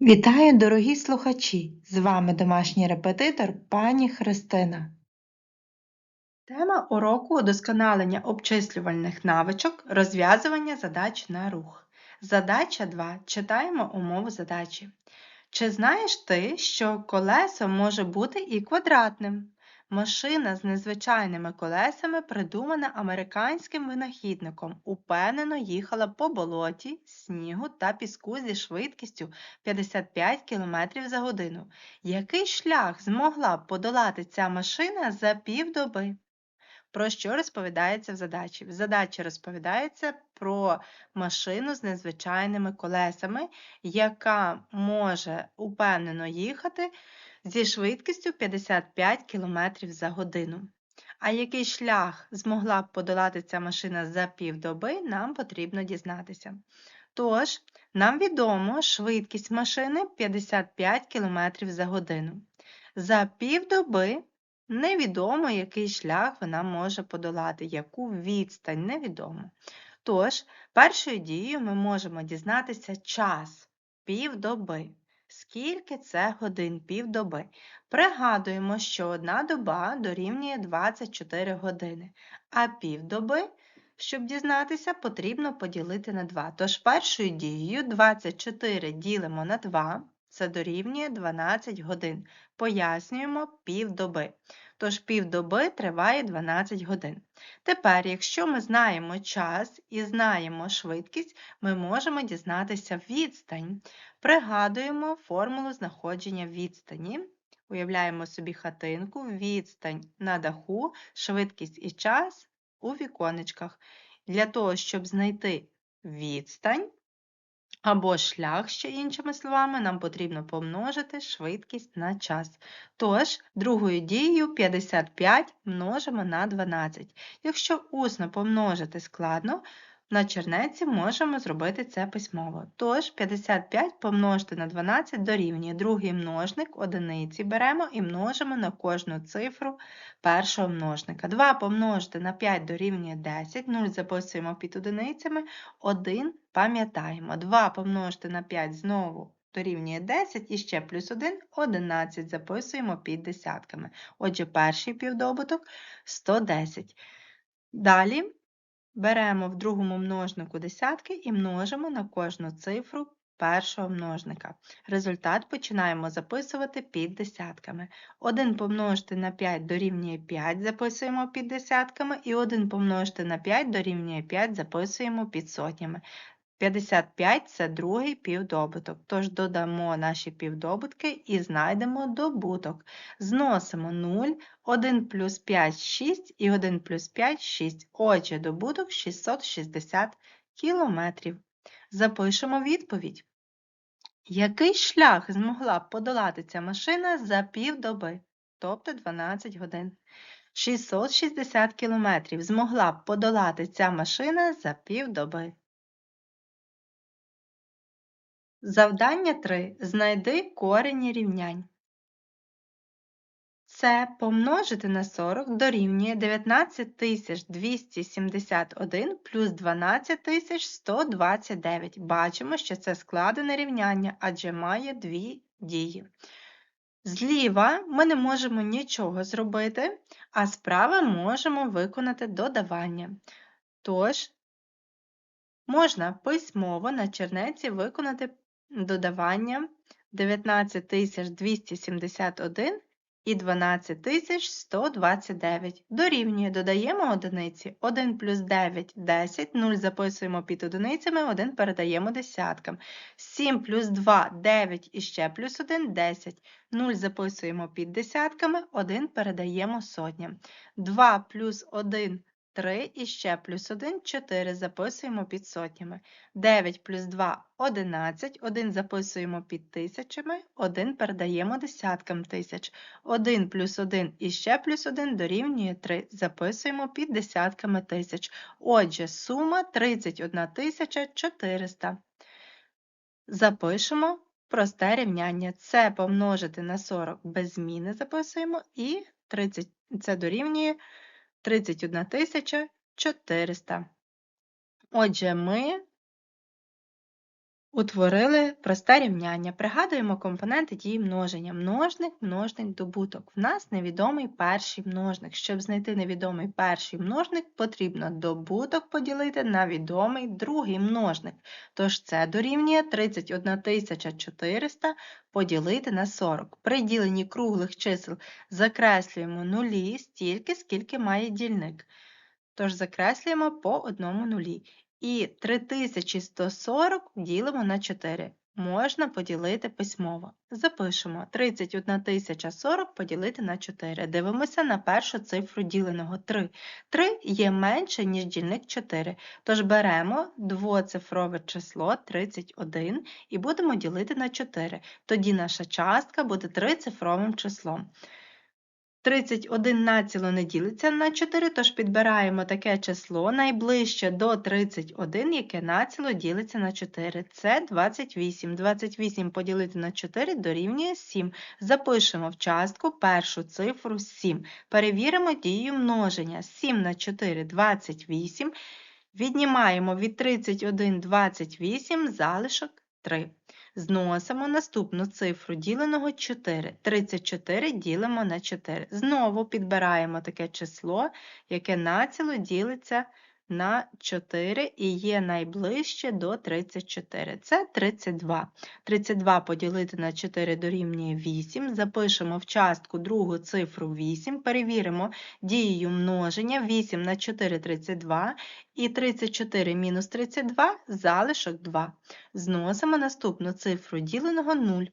Вітаю, дорогі слухачі! З вами домашній репетитор пані Христина. Тема уроку удосконалення обчислювальних навичок, розв'язування задач на рух. Задача 2. Читаємо умову задачі. Чи знаєш ти, що колесо може бути і квадратним? Машина з незвичайними колесами, придумана американським винахідником, упевнено їхала по болоті, снігу та піску зі швидкістю 55 км за годину. Який шлях змогла б подолати ця машина за півдоби? Про що розповідається в задачі? В задачі розповідається про машину з незвичайними колесами, яка може упевнено їхати зі швидкістю 55 км за годину. А який шлях змогла б подолати ця машина за півдоби, нам потрібно дізнатися. Тож, нам відомо швидкість машини 55 км за годину. За півдоби невідомо, який шлях вона може подолати, яку відстань невідомо. Тож, першою дією ми можемо дізнатися час півдоби. Скільки це годин півдоби? Пригадуємо, що одна доба дорівнює 24 години, а півдоби, щоб дізнатися, потрібно поділити на 2. Тож першою дією 24 ділимо на 2, це дорівнює 12 годин. Пояснюємо півдоби. Тож півдоби триває 12 годин. Тепер, якщо ми знаємо час і знаємо швидкість, ми можемо дізнатися відстань. Пригадуємо формулу знаходження відстані. Уявляємо собі хатинку, відстань на даху, швидкість і час у віконечках. Для того, щоб знайти відстань або шлях, ще іншими словами, нам потрібно помножити швидкість на час. Тож, другою дією 55 множимо на 12. Якщо усно помножити складно, на чернеці можемо зробити це письмово. Тож 55 помножити на 12 дорівнює другий множник одиниці беремо і множимо на кожну цифру першого множника. 2 помножити на 5 дорівнює 10, 0 записуємо під одиницями, 1 пам'ятаємо. 2 помножити на 5 знову дорівнює 10 і ще плюс 1 11 записуємо під десятками. Отже, перший півдобуток 110. Далі Беремо в другому множнику десятки і множимо на кожну цифру першого множника. Результат починаємо записувати під десятками. 1 помножити на 5 дорівнює 5, записуємо під десятками, і 1 помножити на 5 дорівнює 5, записуємо під сотнями. 55 це другий півдобуток, тож додамо наші півдобутки і знайдемо добуток. Зносимо 0, 1 плюс 5 6 і 1 плюс 5 6. Отже, добуток 660 кілометрів. Запишемо відповідь. Який шлях змогла б подолати ця машина за півдоби, тобто 12 годин? 660 кілометрів змогла б подолати ця машина за півдоби. Завдання 3. Знайди корені рівнянь. Це помножити на 40 дорівнює 19271 плюс 12129. Бачимо, що це складене рівняння, адже має дві дії. Зліва ми не можемо нічого зробити, а справа можемо виконати додавання. Тож, можна письмово на чернеці виконати додавання 19271 і 12129. Дорівнює, додаємо одиниці. 1 плюс 9 10, 0 записуємо під одиницями, 1 передаємо десяткам. 7 плюс 2 9 і ще плюс 1 10. 0 записуємо під десятками, 1 передаємо сотням. 2 плюс 1 3 і ще плюс 1 4 записуємо під сотнями. 9 плюс 2 11, 1 записуємо під тисячами, 1 передаємо десяткам тисяч. 1 плюс 1 і ще плюс 1 дорівнює 3. Записуємо під десятками тисяч. Отже, сума 31 400. Запишемо просте рівняння. Це помножити на 40 без зміни записуємо, і 30 це дорівнює 31 400. Отже, ми Утворили просте рівняння. Пригадуємо компоненти дії множення. Множник, множник, добуток. В нас невідомий перший множник. Щоб знайти невідомий перший множник, потрібно добуток поділити на відомий другий множник. Тож це дорівнює 31 400 поділити на 40. При діленні круглих чисел закреслюємо нулі стільки, скільки має дільник. Тож закреслюємо по одному нулі. І 3140 ділимо на 4. Можна поділити письмово. Запишемо 31 040 поділити на 4. Дивимося на першу цифру діленого 3. 3 є менше, ніж дільник 4. Тож беремо двоцифрове число 31 і будемо ділити на 4. Тоді наша частка буде трицифровим числом. 31 націло не ділиться на 4, тож підбираємо таке число найближче до 31, яке націло ділиться на 4. Це 28. 28 поділити на 4 дорівнює 7. Запишемо в частку першу цифру 7. Перевіримо дію множення. 7 на 4 28. Віднімаємо від 31 28 залишок 3. Зносимо наступну цифру діленого 4. 34 ділимо на 4. Знову підбираємо таке число, яке націло ділиться на 4 і є найближче до 34. Це 32. 32 поділити на 4 дорівнює 8. Запишемо в частку другу цифру 8, перевіримо дією множення 8 на 4 32 і 34 мінус 32 залишок 2. Зносимо наступну цифру діленого 0.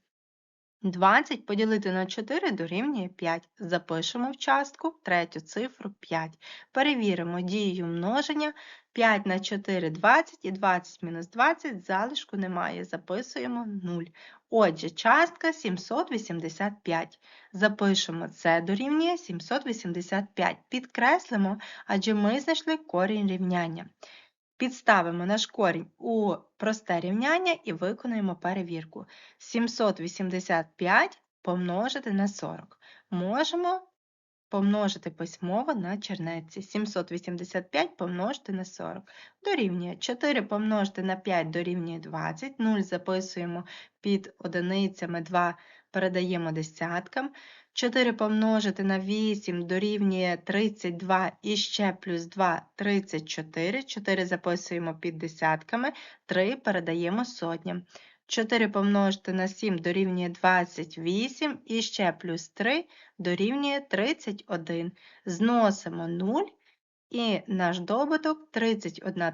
20 поділити на 4 дорівнює 5. Запишемо в частку третю цифру 5. Перевіримо дію множення 5 на 4 20 і 20 мінус 20 залишку немає. Записуємо 0. Отже, частка 785. Запишемо це дорівнює 785. Підкреслимо, адже ми знайшли корінь рівняння. Підставимо наш корінь у просте рівняння і виконуємо перевірку. 785 помножити на 40. Можемо помножити письмово на чернеці. 785 помножити на 40. Дорівнює 4 помножити на 5 дорівнює 20. 0 записуємо під одиницями, 2 передаємо десяткам. 4 помножити на 8 дорівнює 32 і ще плюс 2 34. 4 записуємо під десятками, 3 передаємо сотням. 4 помножити на 7 дорівнює 28 і ще плюс 3 дорівнює 31. Зносимо 0 і наш добуток 31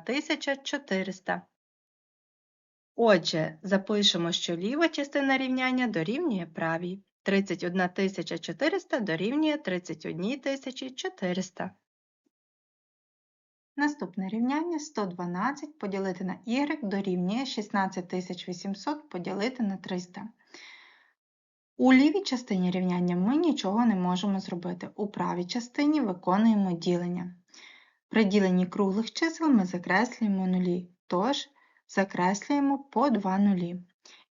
400. Отже, запишемо, що ліва частина рівняння дорівнює правій. 31 400 дорівнює 31 400. Наступне рівняння 112 поділити на y дорівнює 16800 поділити на 300. У лівій частині рівняння ми нічого не можемо зробити. У правій частині виконуємо ділення. При діленні круглих чисел ми закреслюємо нулі, тож закреслюємо по 2 нулі.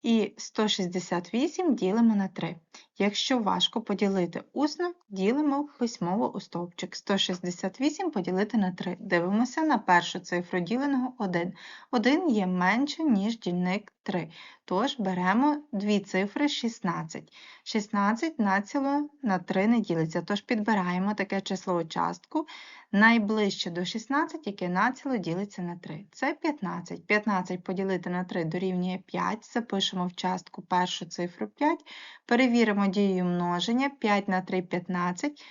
І 168 ділимо на 3. Якщо важко поділити усно, ділимо письмово у стовпчик. 168 поділити на 3. Дивимося на першу цифру діленого 1. 1 є менше, ніж дільник 3. Тож беремо дві цифри 16. 16 націло на 3 не ділиться, тож підбираємо таке число у частку найближче до 16, яке націло ділиться на 3. Це 15. 15 поділити на 3 дорівнює 5. Запишемо в частку першу цифру 5. Перевіримо дією множення 5 на 3 15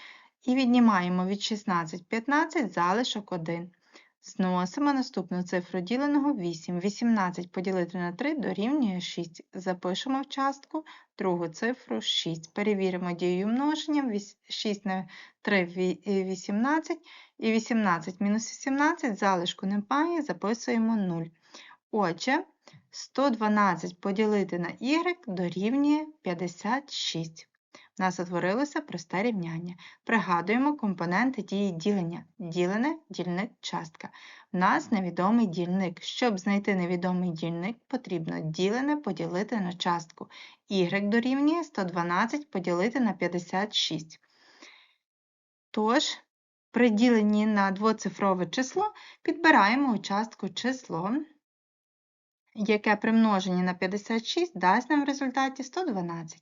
і віднімаємо від 16 15 залишок 1. Зносимо наступну цифру діленого 8. 18 поділити на 3 дорівнює 6. Запишемо в частку другу цифру 6. Перевіримо дією множення 6 на 3 18 і 18 мінус 18 залишку немає, записуємо 0. Отже, 112 поділити на y дорівнює 56. У нас утворилося просте рівняння. Пригадуємо компоненти дії ділення. Ділене, дільник, частка. У нас невідомий дільник. Щоб знайти невідомий дільник, потрібно ділене поділити на частку. Y дорівнює 112 поділити на 56. Тож, при діленні на двоцифрове число підбираємо у частку число яке при множенні на 56 дасть нам в результаті 112.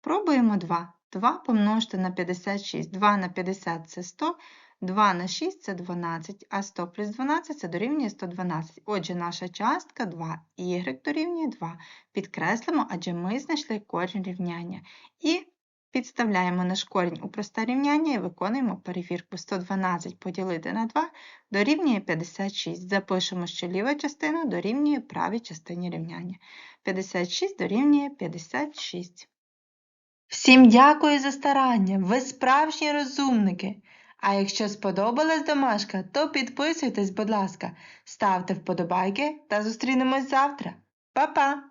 Пробуємо 2. 2 помножити на 56. 2 на 50 – це 100, 2 на 6 – це 12, а 100 плюс 12 – це дорівнює 112. Отже, наша частка 2, y дорівнює 2. Підкреслимо, адже ми знайшли корінь рівняння. І підставляємо наш корінь у просте рівняння і виконуємо перевірку. 112 поділити на 2 дорівнює 56. Запишемо, що ліва частина дорівнює правій частині рівняння. 56 дорівнює 56. Всім дякую за старання, ви справжні розумники. А якщо сподобалась домашка, то підписуйтесь, будь ласка, ставте вподобайки та зустрінемось завтра. Па-па!